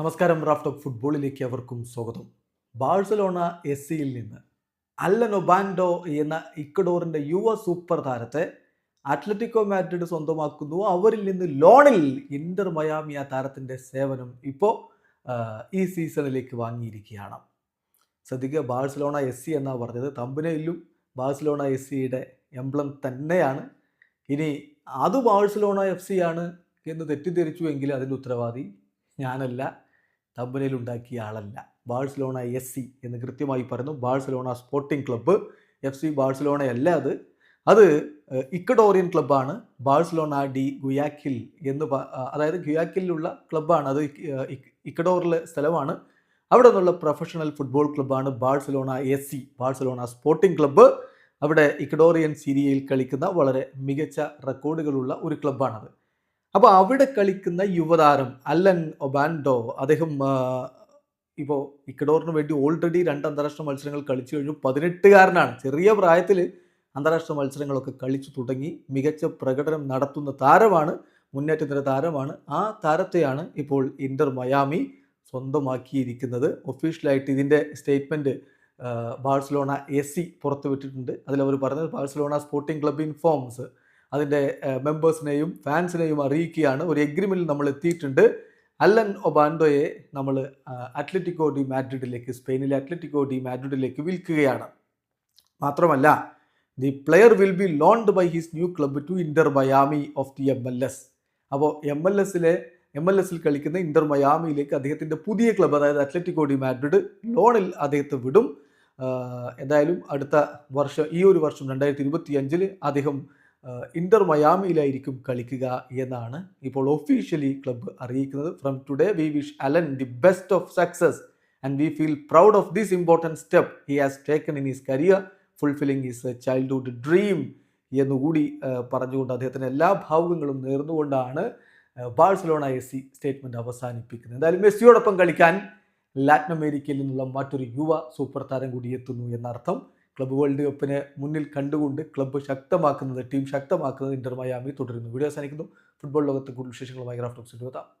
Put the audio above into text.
നമസ്കാരം Raf talk ഫുട്ബോളിലേക്ക് അവർക്കും സ്വാഗതം. ബാഴ്സലോണ എസ് സിയിൽ നിന്ന് അല്ല നൊബാൻഡോ എന്ന ഇക്കഡോറിന്റെ യുവ സൂപ്പർ താരത്തെ അത്ലറ്റിക്കോ മാഡ്രിഡ് സ്വന്തമാക്കുന്നു. അവരിൽ നിന്ന് ലോണിൽ ഇന്റർ മയാമി ആ താരത്തിന്റെ സേവനം ഇപ്പോൾ ഈ സീസണിലേക്ക് വാങ്ങിയിരിക്കുകയാണ്. ശ്രദ്ധിക്കുക ബാഴ്സലോണ എസ് സി എന്നാണ് പറഞ്ഞത് തമ്പനയിലും ബാഴ്സലോണ എസ് സിയുടെ എംബ്ലം തന്നെയാണ്. ഇനി അത് ബാഴ്സലോണ എഫ് സി ആണ് എന്ന് തെറ്റിദ്ധരിച്ചു എങ്കിൽ അതിന്റെ ഉത്തരവാദി ഞാനല്ല. തമ്പനയിൽ ഉണ്ടാക്കിയ ആളല്ല. ബാഴ്സലോണ എസ് സി എന്ന് കൃത്യമായി പറയുന്നു. Barcelona sporting club. F C Barcelona അല്ല അത് അത് ഇക്കഡോറിയൻ ക്ലബ്ബാണ്. ബാഴ്സലോണ ഡി ഗുയാക്കിൽ എന്ന് അതായത് ഗുയാക്കിലുള്ള ക്ലബ്ബാണ്. അത് ഇക്- ഇക്കഡോറിലെ സ്ഥലമാണ്. അവിടെ നിന്നുള്ള professional football ക്ലബ്ബാണ് Barcelona S C. Barcelona sporting club. അവിടെ ഇക്കഡോറിയൻ സീരിയയിൽ കളിക്കുന്ന വളരെ മികച്ച റെക്കോർഡുകളുള്ള ഒരു ക്ലബ്ബാണത്. അപ്പോൾ അവിടെ കളിക്കുന്ന യുവതാരം അല്ലൻ ഒബാൻഡോ അദ്ദേഹം ഇപ്പോൾ ഇക്കഡോറിന് വേണ്ടി ഓൾറെഡി രണ്ട് അന്താരാഷ്ട്ര മത്സരങ്ങൾ കളിച്ചു കഴിഞ്ഞു. പതിനെട്ടുകാരനാണ്. ചെറിയ പ്രായത്തിൽ അന്താരാഷ്ട്ര മത്സരങ്ങളൊക്കെ കളിച്ചു തുടങ്ങി. മികച്ച പ്രകടനം നടത്തുന്ന താരമാണ് മുന്നേറ്റത്തിന്റെ താരമാണ്. ആ താരത്തെയാണ് ഇപ്പോൾ ഇന്റർ മയാമി സ്വന്തമാക്കിയിരിക്കുന്നത്. ഒഫീഷ്യലായിട്ട് ഇതിന്റെ സ്റ്റേറ്റ്മെന്റ് ബാഴ്സലോണ എ സി പുറത്തുവിട്ടിട്ടുണ്ട്. അതിലവർ പറഞ്ഞത് ബാഴ്സലോണ സ്പോർട്ടിംഗ് ക്ലബ് ഇൻഫോംസ് അതിന്റെ മെമ്പേഴ്സിനെയും ഫാൻസിനെയും അറിയിക്കുകയാണ്. ഒരു എഗ്രിമെന്റിൽ നമ്മൾ എത്തിയിട്ടുണ്ട്. അല്ലൻ ഒബാൻഡോയെ നമ്മൾ അത്ലറ്റിക്കോ ഡി മാഡ്രിഡിലേക്ക് സ്പെയിനിലെ അത്ലറ്റിക്കോ ഡി മാഡ്രിഡിലേക്ക് വിൽക്കുകയാണ്. മാത്രമല്ല the player will be loaned by his new club to Inter Miami of the M L S അപ്പോൾ എം എൽ എസിലെ എം എൽ എസിൽ കളിക്കുന്ന ഇന്റർ മയാമിയിലേക്ക് അദ്ദേഹത്തിന്റെ പുതിയ ക്ലബ്ബ് അതായത് അത്ലറ്റിക്കോ ഡി മാഡ്രിഡ് ലോണിൽ അദ്ദേഹത്തെ വിടും. എന്തായാലും അടുത്ത വർഷം ഈ ഒരു വർഷം രണ്ടായിരത്തി ഇരുപത്തി അഞ്ചിൽ അദ്ദേഹം ഇന്റർ മയാമിയിലായിരിക്കും കളിക്കുക എന്നാണ് ഇപ്പോൾ ഒഫീഷ്യലി ക്ലബ്ബ് അറിയിക്കുന്നത്. From today we wish Alan the best of success and we feel proud of this important step he has taken in his career fulfilling his childhood dream എന്നുകൂടി പറഞ്ഞുകൊണ്ട് അദ്ദേഹത്തിന് എല്ലാ ഭാവുകങ്ങളും നേർന്നുകൊണ്ടാണ് ബാഴ്സലോണ എ സി സ്റ്റേറ്റ്മെന്റ് അവസാനിപ്പിക്കുന്നത്. എന്തായാലും മെസ്സിയോടൊപ്പം കളിക്കാൻ Latin അമേരിക്കയിൽ നിന്നുള്ള മറ്റൊരു യുവ സൂപ്പർ താരം കൂടി എത്തുന്നു എന്നർത്ഥം. ക്ലബ്ബ് വേൾഡ് കപ്പിനെ മുന്നിൽ കണ്ടുകൊണ്ട് ക്ലബ്ബ് ശക്തമാക്കുന്നത് ടീം ശക്തമാക്കുന്നത് ഇന്റർ മയാമി തുടരുന്നു. വീഡിയോ അവസാനിക്കുന്നു. ഫുട്ബോൾ ലോകത്തെ കൂടുതൽ വിശേഷങ്ങളുമായി ഗ്രാഫ്റ്റോക്സ് എത്താം